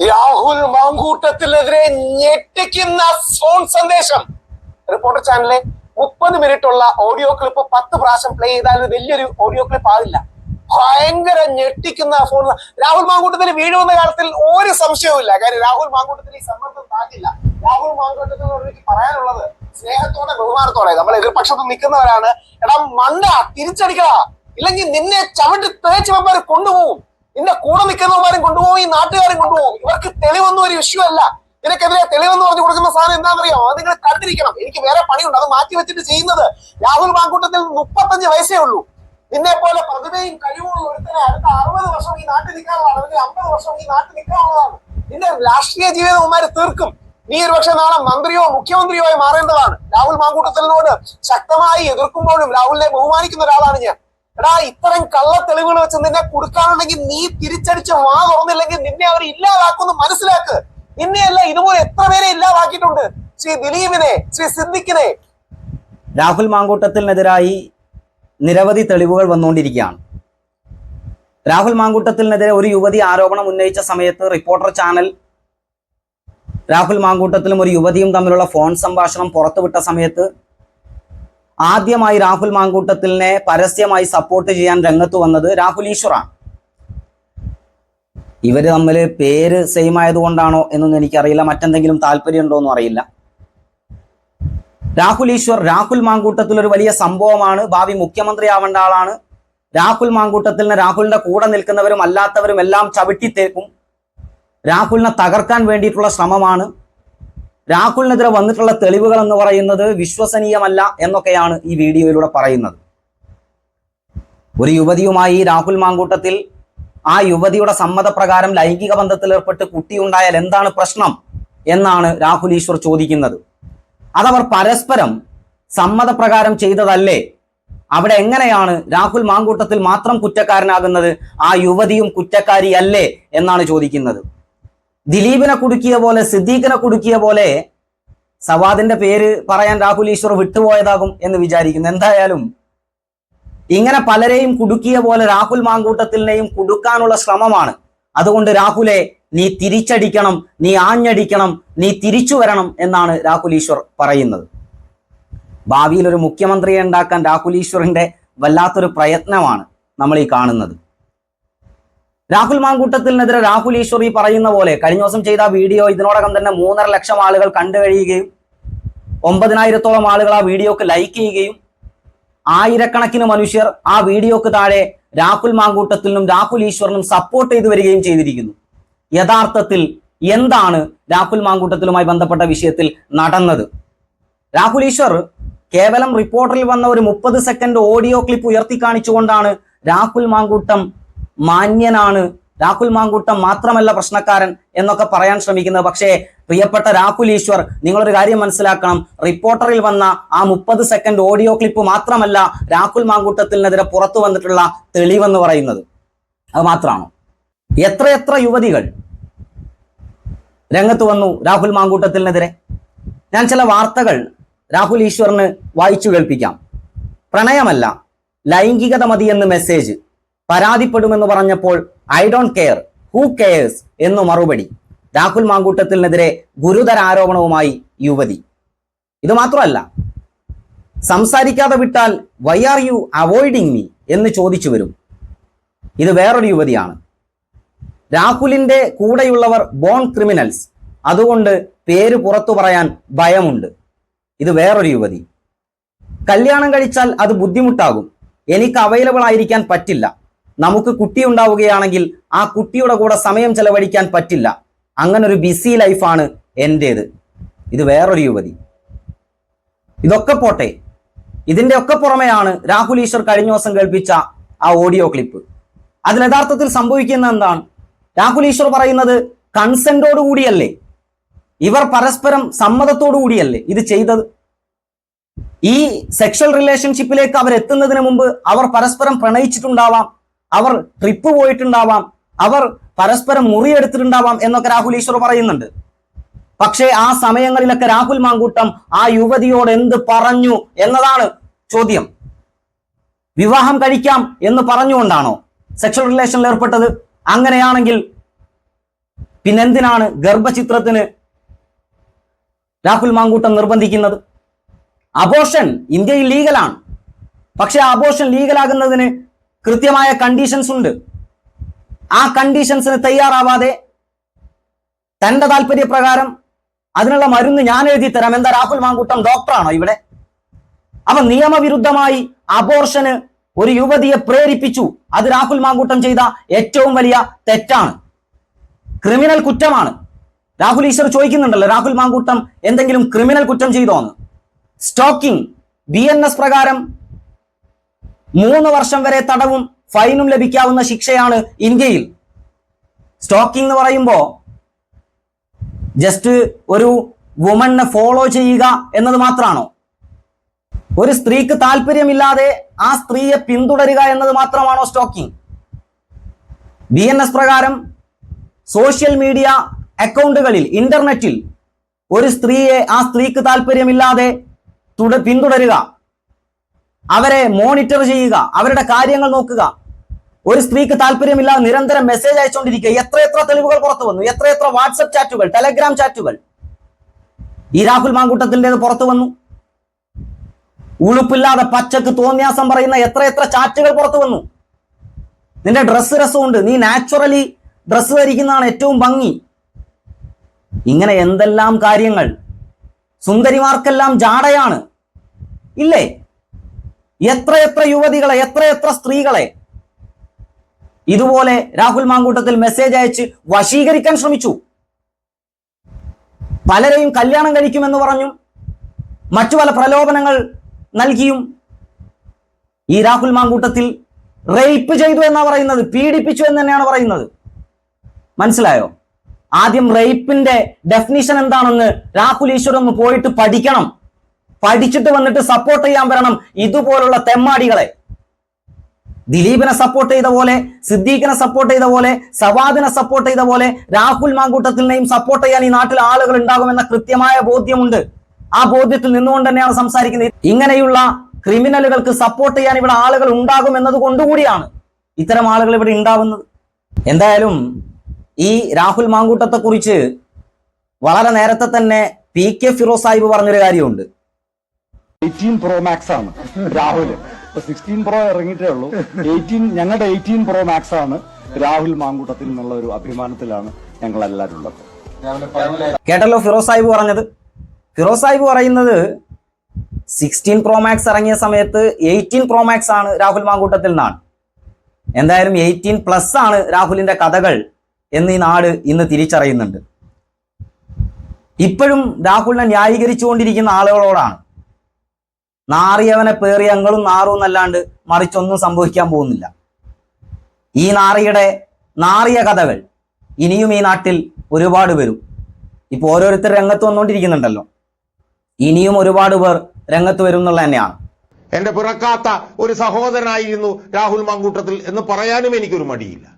രാഹുൽ മാങ്കൂട്ടത്തിനെതിരെ ഞെട്ടിക്കുന്ന ഫോൺ സന്ദേശം. റിപ്പോർട്ടർ ചാനലിലെ മുപ്പത് മിനിറ്റ് ഉള്ള ഓഡിയോ ക്ലിപ്പ് പത്ത് പ്രാവശ്യം പ്ലേ ചെയ്താൽ വലിയൊരു ഓഡിയോ ക്ലിപ്പ് ആവില്ല. ഭയങ്കര ഞെട്ടിക്കുന്ന ഫോൺ രാഹുൽ മാങ്കൂട്ടത്തിൽ വീഴുമെന്ന കാര്യത്തിൽ ഒരു സംശയവുമില്ല. കാര്യം രാഹുൽ മാങ്കൂട്ടത്തിൽ ഈ സമ്മർദ്ദം താങ്ങില്ല. രാഹുൽ മാങ്കൂട്ടത്തിനോട് എനിക്ക് പറയാനുള്ളത് സ്നേഹത്തോടെ ബഹുമാനത്തോടെ. നമ്മൾ എതിർപക്ഷത്ത് നിൽക്കുന്നവരാണ്. എടാ മണ്ട തിരിച്ചടിക്കടാ. ഇല്ലെങ്കിൽ നിന്നെ ചവിട്ടി തേച്ച് വെപ്പാർ കൊണ്ടുപോകും. നിന്റെ കൂടെ നിൽക്കുന്നവന്മാരും കൊണ്ടുപോകും ഈ നാട്ടുകാരും കൊണ്ടുപോകും ഇവർക്ക് തെളിവൊന്നും ഒരു ഇഷ്യൂ അല്ല. നിനക്കെതിരെ തെളിവെന്ന് പറഞ്ഞു കൊടുക്കുന്ന സാധനം എന്താണെന്നറിയോ അത് നിങ്ങൾ കണ്ടിരിക്കണം. എനിക്ക് വേറെ പണിയുണ്ട്. അത് മാറ്റി വെച്ചിട്ട് ചെയ്യുന്നത് രാഹുൽ മാങ്കൂട്ടത്തിൽ മുപ്പത്തഞ്ച് വയസ്സേ ഉള്ളൂ. നിന്നെ പോലെ പ്രതിഭയും കഴിവുള്ള ഒരുത്തനെ അടുത്ത അറുപത് വർഷം ഈ നാട്ടിൽ നിൽക്കാനുള്ളതാണ്. അല്ലെങ്കിൽ അമ്പത് വർഷം ഈ നാട്ടിൽ നിൽക്കാനുള്ളതാണ്. നിന്റെ രാഷ്ട്രീയ ജീവിതം തീർക്കും. നീ ഒരു പക്ഷെ നാളെ മന്ത്രിയോ മുഖ്യമന്ത്രിയോ ആയി മാറേണ്ടതാണ്. രാഹുൽ മാങ്കൂട്ടത്തിനോട് ശക്തമായി എതിർക്കുമ്പോഴും രാഹുലിനെ ബഹുമാനിക്കുന്ന ഒരാളാണ് ഞാൻ. എടാ ഇത്തരം കള്ള തെളിവുകൾ വെച്ച് നിന്നെ കൊടുക്കാനുണ്ടെങ്കിൽ നീ തിരിച്ചടിച്ച് വാ തുറന്നില്ലെങ്കിൽ നിന്നെ അവർ ഇല്ലാതാക്കുമെന്ന് മനസ്സിലാക്ക്. നിന്നെയല്ല ഇതുപോലെ എത്ര പേരെ ഇല്ലാതാക്കിയിട്ടുണ്ട്? ശ്രീ ദിലീപിനെ ശ്രീ സിദ്ദിഖിനെ. രാഹുൽ മാങ്കൂട്ടത്തിനെതിരായി നിരവധി തെളിവുകൾ വന്നുകൊണ്ടിരിക്കുകയാണ്. രാഹുൽ മാങ്കൂട്ടത്തിനെതിരെ ഒരു യുവതി ആരോപണം ഉന്നയിച്ച സമയത്ത് റിപ്പോർട്ടർ ചാനൽ രാഹുൽ മാങ്കൂട്ടത്തിലും ഒരു യുവതിയും തമ്മിലുള്ള ഫോൺ സംഭാഷണം പുറത്തുവിട്ട സമയത്ത് ആദ്യമായി രാഹുൽ മാങ്കൂട്ടത്തിലിനെ പരസ്യമായി സപ്പോർട്ട് ചെയ്യാൻ രംഗത്ത് വന്നത് രാഹുൽ ഈശ്വറാണ്. ഇവർ തമ്മിൽ പേര് സെയിം ആയതുകൊണ്ടാണോ എന്നൊന്നും എനിക്കറിയില്ല. മറ്റെന്തെങ്കിലും താല്പര്യമുണ്ടോ എന്നും അറിയില്ല. രാഹുൽ ഈശ്വർ രാഹുൽ മാങ്കൂട്ടത്തിൽ ഒരു വലിയ സംഭവമാണ്. ഭാവി മുഖ്യമന്ത്രി ആവേണ്ട ആളാണ്. രാഹുൽ മാങ്കൂട്ടത്തിന് രാഹുലിന്റെ കൂടെ നിൽക്കുന്നവരും അല്ലാത്തവരും എല്ലാം ചവിട്ടിത്തേക്കും. രാഹുലിനെ തകർക്കാൻ വേണ്ടിയിട്ടുള്ള ശ്രമമാണ്. രാഹുലിനെതിരെ വന്നിട്ടുള്ള തെളിവുകൾ എന്ന് പറയുന്നത് വിശ്വസനീയമല്ല എന്നൊക്കെയാണ് ഈ വീഡിയോയിലൂടെ പറയുന്നത്. ഒരു യുവതിയുമായി രാഹുൽ മാങ്കൂട്ടത്തിൽ ആ യുവതിയുടെ സമ്മതപ്രകാരം ലൈംഗിക ബന്ധത്തിൽ ഏർപ്പെട്ട് കുട്ടിയുണ്ടായാൽ എന്താണ് പ്രശ്നം എന്നാണ് രാഹുൽ ഈശ്വർ ചോദിക്കുന്നത്. അതവർ പരസ്പരം സമ്മതപ്രകാരം ചെയ്തതല്ലേ? അവിടെ എങ്ങനെയാണ് രാഹുൽ മാങ്കൂട്ടത്തിൽ മാത്രം കുറ്റക്കാരനാകുന്നത്? ആ യുവതിയും കുറ്റക്കാരിയല്ലേ എന്നാണ് ചോദിക്കുന്നത്. ദിലീപിനെ കുടുക്കിയ പോലെ സിദ്ദീഖിനെ കുടുക്കിയ പോലെ സവാദിന്റെ പേര് പറയാൻ രാഹുൽ ഈശ്വർ വിട്ടുപോയതാകും എന്ന് വിചാരിക്കുന്നു. എന്തായാലും ഇങ്ങനെ പലരെയും കുടുക്കിയ പോലെ രാഹുൽ മാങ്കൂട്ടത്തിനെയും കുടുക്കാനുള്ള ശ്രമമാണ്. അതുകൊണ്ട് രാഹുലെ നീ തിരിച്ചടിക്കണം നീ ആഞ്ഞടിക്കണം നീ തിരിച്ചു വരണം എന്നാണ് രാഹുൽ ഈശ്വർ പറയുന്നത്. ഭാവിയിൽ ഒരു മുഖ്യമന്ത്രിയെ ഉണ്ടാക്കാൻ രാഹുൽ ഈശ്വറിന്റെ വല്ലാത്തൊരു പ്രയത്നമാണ് നമ്മൾ ഈ കാണുന്നത്. രാഹുൽ മാങ്കൂട്ടത്തിനെതിരെ രാഹുൽ ഈശ്വറി പറയുന്ന പോലെ കഴിഞ്ഞ ദിവസം ചെയ്ത വീഡിയോ ഇതിനോടകം തന്നെ മൂന്നര ലക്ഷം ആളുകൾ കണ്ടു കഴിയുകയും ഒമ്പതിനായിരത്തോളം ആളുകൾ ആ വീഡിയോക്ക് ലൈക്ക് ചെയ്യുകയും ആയിരക്കണക്കിന് മനുഷ്യർ ആ വീഡിയോക്ക് താഴെ രാഹുൽ മാങ്കൂട്ടത്തിനും രാഹുൽ ഈശ്വറിനും സപ്പോർട്ട് ചെയ്തു വരികയും ചെയ്തിരിക്കുന്നു. യഥാർത്ഥത്തിൽ എന്താണ് രാഹുൽ മാങ്കൂട്ടത്തിലുമായി ബന്ധപ്പെട്ട വിഷയത്തിൽ നടന്നത്? രാഹുൽ ഈശ്വർ കേവലം റിപ്പോർട്ടറിൽ വന്ന ഒരു മുപ്പത് സെക്കൻഡ് ഓഡിയോ ക്ലിപ്പ് ഉയർത്തി കാണിച്ചുകൊണ്ടാണ് രാഹുൽ മാങ്കൂട്ടം മാന്യനാണ്. രാഹുൽ മാങ്കൂട്ടം മാത്രമല്ല പ്രശ്നക്കാരൻ എന്നൊക്കെ പറയാൻ ശ്രമിക്കുന്നത്. പക്ഷേ പ്രിയപ്പെട്ട രാഹുൽ ഈശ്വർ നിങ്ങളൊരു കാര്യം മനസ്സിലാക്കണം. റിപ്പോർട്ടറിൽ വന്ന ആ മുപ്പത് സെക്കൻഡ് ഓഡിയോ ക്ലിപ്പ് മാത്രമല്ല രാഹുൽ മാങ്കൂട്ടത്തിനെതിരെ പുറത്തു വന്നിട്ടുള്ള തെളിവെന്ന് പറയുന്നത്. അത് മാത്രമാണോ. എത്രയെത്ര യുവതികൾ രംഗത്ത് വന്നു രാഹുൽ മാങ്കൂട്ടത്തിനെതിരെ? ഞാൻ ചില വാർത്തകൾ രാഹുൽ ഈശ്വറിന് വായിച്ചു കേൾപ്പിക്കാം. പ്രണയമല്ല ലൈംഗികത മതിയെന്ന് മെസ്സേജ് പരാതിപ്പെടുമെന്ന് പറഞ്ഞപ്പോൾ I don't care who cares എന്നു മറുപടി. രാഹുൽ മാങ്കൂട്ടത്തിനെതിരെ ഗുരുതര ആരോപണവുമായി യുവതി. ഇത് മാത്രമല്ല സംസാരിക്കാതെ വിട്ടാൽ why are you avoiding me എന്ന് ചോദിച്ചു വരും. ഇത് വേറൊരു യുവതിയാണ്. രാഹുലിന്റെ കൂടെയുള്ളവർ ബോൺ ക്രിമിനൽസ് അതുകൊണ്ട് പേര് പുറത്തു പറയാൻ ഭയമുണ്ട്. ഇത് വേറൊരു യുവതി. കല്യാണം കഴിച്ചാൽ അത് ബുദ്ധിമുട്ടാകും. എനിക്ക് അവൈലബിൾ ആയിരിക്കാൻ പറ്റില്ല. നമുക്ക് കുട്ടി ഉണ്ടാവുകയാണെങ്കിൽ ആ കുട്ടിയുടെ കൂടെ സമയം ചെലവഴിക്കാൻ പറ്റില്ല. അങ്ങനൊരു ബിസി ലൈഫാണ് എന്റേത് ഇത് വേറൊരു യുവതി. ഇതൊക്കെ പോട്ടെ. ഇതിന്റെ ഒക്കെ പുറമെയാണ് രാഹുൽ ഈശ്വർ കഴിഞ്ഞ ദിവസം കേൾപ്പിച്ച ആ ഓഡിയോ ക്ലിപ്പ് അതിൽ യഥാർത്ഥത്തിൽ സംഭവിക്കുന്ന എന്താണ്? രാഹുൽ ഈശ്വർ പറയുന്നത് കൺസെന്റോട് കൂടിയല്ലേ? ഇവർ പരസ്പരം സമ്മതത്തോടു കൂടിയല്ലേ ഇത് ചെയ്തത്? ഈ സെക്ഷൽ റിലേഷൻഷിപ്പിലേക്ക് അവർ എത്തുന്നതിന് മുമ്പ് അവർ പരസ്പരം പ്രണയിച്ചിട്ടുണ്ടാവാം. അവർ ട്രിപ്പ് പോയിട്ടുണ്ടാവാം. അവർ പരസ്പരം മുറിയെടുത്തിട്ടുണ്ടാവാം എന്നൊക്കെ രാഹുൽ ഈശ്വർ പറയുന്നുണ്ട്. പക്ഷേ ആ സമയങ്ങളിലൊക്കെ രാഹുൽ മാങ്കൂട്ടം ആ യുവതിയോട് എന്ത് പറഞ്ഞു എന്നതാണ് ചോദ്യം. വിവാഹം കഴിക്കാം എന്ന് പറഞ്ഞുകൊണ്ടാണോ സെക്ഷൽ റിലേഷനിൽ ഏർപ്പെട്ടത്? അങ്ങനെയാണെങ്കിൽ പിന്നെന്തിനാണ് ഗർഭചിത്രത്തിന് രാഹുൽ മാങ്കൂട്ടം നിർബന്ധിക്കുന്നത്? അബോഷൻ ഇന്ത്യയിൽ ലീഗലാണ് പക്ഷെ അബോഷൻ ലീഗലാകുന്നതിന് കൃത്യമായ കണ്ടീഷൻസ് ഉണ്ട്. ആ കണ്ടീഷൻസിന് തയ്യാറാവാതെ തന്റെ താല്പര്യപ്രകാരം അതിനുള്ള മരുന്ന് ഞാൻ എഴുതി തരാം. എന്താ രാഹുൽ മാങ്കൂട്ടം ഡോക്ടറാണോ ഇവിടെ? അപ്പൊ നിയമവിരുദ്ധമായി അബോർഷന് ഒരു യുവതിയെ പ്രേരിപ്പിച്ചു. അത് രാഹുൽ മാങ്കൂട്ടം ചെയ്ത ഏറ്റവും വലിയ തെറ്റാണ്. ക്രിമിനൽ കുറ്റമാണ്. രാഹുൽ ഈശ്വർ ചോദിക്കുന്നുണ്ടല്ലോ രാഹുൽ മാങ്കൂട്ടം എന്തെങ്കിലും ക്രിമിനൽ കുറ്റം ചെയ്തോന്ന് സ്റ്റോക്കിംഗ് ബി പ്രകാരം മൂന്ന് വർഷം വരെ തടവും ഫൈനും ലഭിക്കാവുന്ന ശിക്ഷയാണ് ഇന്ത്യയിൽ. സ്റ്റോക്കിംഗ് എന്ന് പറയുമ്പോ ജസ്റ്റ് ഒരു വുമണിനെ ഫോളോ ചെയ്യുക എന്നത് മാത്രമാണോ ഒരു സ്ത്രീക്ക് താല്പര്യമില്ലാതെ ആ സ്ത്രീയെ പിന്തുടരുക എന്നത് മാത്രമാണോ സ്റ്റോക്കിംഗ് ബി എൻ എസ് പ്രകാരം സോഷ്യൽ മീഡിയ അക്കൗണ്ടുകളിൽ ഇന്റർനെറ്റിൽ ഒരു സ്ത്രീയെ ആ സ്ത്രീക്ക് താല്പര്യമില്ലാതെ പിന്തുടരുക അവരെ മോണിറ്റർ ചെയ്യുക അവരുടെ കാര്യങ്ങൾ നോക്കുക. ഒരു സ്ത്രീക്ക് താല്പര്യമില്ലാതെ നിരന്തരം മെസ്സേജ് അയച്ചുകൊണ്ടിരിക്കുക. എത്ര എത്ര തെളിവുകൾ പുറത്തു വന്നു. എത്ര എത്ര വാട്സപ്പ് ചാറ്റുകൾ ടെലഗ്രാം ചാറ്റുകൾ ഈ രാഹുൽ മാങ്കൂട്ടത്തിന്റെത് പുറത്തു വന്നു. ഉളുപ്പില്ലാതെ പച്ചക്ക് തോന്നിയാസം പറയുന്ന എത്ര എത്ര ചാറ്റുകൾ പുറത്തു വന്നു. നിന്റെ ഡ്രസ്സ് രസമുണ്ട്. നീ നാച്ചുറലി ഡ്രസ്സ് ധരിക്കുന്നതാണ് ഏറ്റവും ഭംഗി. ഇങ്ങനെ എന്തെല്ലാം കാര്യങ്ങൾ? സുന്ദരിമാർക്കെല്ലാം ജാടയാണ്. ഇല്ലേ? എത്ര എത്ര യുവതികളെ എത്ര എത്ര സ്ത്രീകളെ ഇതുപോലെ രാഹുൽ മാങ്കൂട്ടത്തിൽ മെസ്സേജ് അയച്ച് വശീകരിക്കാൻ ശ്രമിച്ചു. പലരെയും കല്യാണം കഴിക്കുമെന്ന് പറഞ്ഞു. മറ്റു പല പ്രലോഭനങ്ങൾ നൽകിയും ഈ രാഹുൽ മാങ്കൂട്ടത്തിൽ റേപ്പ് ചെയ്തു എന്നാ പറയുന്നത് പീഡിപ്പിച്ചു എന്ന് തന്നെയാണ് പറയുന്നത്. മനസ്സിലായോ? ആദ്യം റേപ്പിന്റെ ഡെഫിനിഷൻ എന്താണെന്ന് രാഹുൽ ഈശ്വർ ഒന്ന് പോയിട്ട് പഠിക്കണം. പഠിച്ചിട്ട് വന്നിട്ട് സപ്പോർട്ട് ചെയ്യാൻ വരണം. ഇതുപോലുള്ള തെമ്മാടികളെ. ദിലീപിനെ സപ്പോർട്ട് ചെയ്ത പോലെ സിദ്ദീഖിനെ സപ്പോർട്ട് ചെയ്ത പോലെ സവാദിനെ സപ്പോർട്ട് ചെയ്ത പോലെ രാഹുൽ മാങ്കൂട്ടത്തിനെയും സപ്പോർട്ട് ചെയ്യാൻ ഈ നാട്ടിൽ ആളുകൾ ഉണ്ടാകുമെന്ന കൃത്യമായ ബോധ്യമുണ്ട്. ആ ബോധ്യത്തിൽ നിന്നുകൊണ്ട് തന്നെയാണ് സംസാരിക്കുന്നത്. ഇങ്ങനെയുള്ള ക്രിമിനലുകൾക്ക് സപ്പോർട്ട് ചെയ്യാൻ ഇവിടെ ആളുകൾ ഉണ്ടാകും എന്നത് കൊണ്ടുകൂടിയാണ് ഇത്തരം ആളുകൾ ഇവിടെ ഉണ്ടാവുന്നത്. എന്തായാലും ഈ രാഹുൽ മാങ്കൂട്ടത്തെ കുറിച്ച് വളരെ നേരത്തെ തന്നെ പി കെ ഫിറോസ് സാഹിബ് പറഞ്ഞൊരു കാര്യമുണ്ട്. എയ്റ്റീൻ പ്രോ മാക്സ് ആണ് രാഹുൽ സിക്സ്റ്റീൻ പ്രോ ഇറങ്ങിയിട്ടേ ഉള്ളൂ. എയ്റ്റീൻ ഞങ്ങളുടെ എയ്റ്റീൻ പ്രോ മാക്സ് ആണ് രാഹുൽ മാങ്കൂട്ടത്തിൽ എന്നുള്ള ഒരു അഭിമാനത്തിലാണ് ഞങ്ങൾ എല്ലാവരും ഉള്ളത് കേട്ടല്ലോ ഫിറോസ് സാഹിബ് പറഞ്ഞത്. ഫിറോസ് സാഹിബ് പറയുന്നത് സിക്സ്റ്റീൻ പ്രോ മാക്സ് ഇറങ്ങിയ സമയത്ത് എയ്റ്റീൻ പ്രോ മാക്സ് ആണ് രാഹുൽ മാങ്കൂട്ടത്തിൽ നിന്നാണ് എന്തായാലും എയ്റ്റീൻ പ്ലസ് ആണ് രാഹുലിന്റെ കഥകൾ എന്ന് ഈ നാട് ഇന്ന് തിരിച്ചറിയുന്നുണ്ട്. ഇപ്പോഴും രാഹുലിനെ ന്യായീകരിച്ചുകൊണ്ടിരിക്കുന്ന ആളുകളോടാണ് നാറിയവനെ പേറിയ ഞങ്ങളും നാറും എന്നല്ലാണ്ട് മറിച്ചൊന്നും സംഭവിക്കാൻ പോകുന്നില്ല. ഈ നാറിയുടെ നാറിയ കഥകൾ ഇനിയും ഈ നാട്ടിൽ ഒരുപാട് വരും. ഇപ്പൊ ഓരോരുത്തർ രംഗത്ത് വന്നുകൊണ്ടിരിക്കുന്നുണ്ടല്ലോ. ഇനിയും ഒരുപാട് പേർ രംഗത്ത് വരും എന്നുള്ള തന്നെയാണ്. എന്റെ പിറക്കാത്ത ഒരു സഹോദരനായിരുന്നു രാഹുൽ മാങ്കൂട്ടത്തിൽ എന്ന് പറയാനും എനിക്കൊരു മടിയില്ല.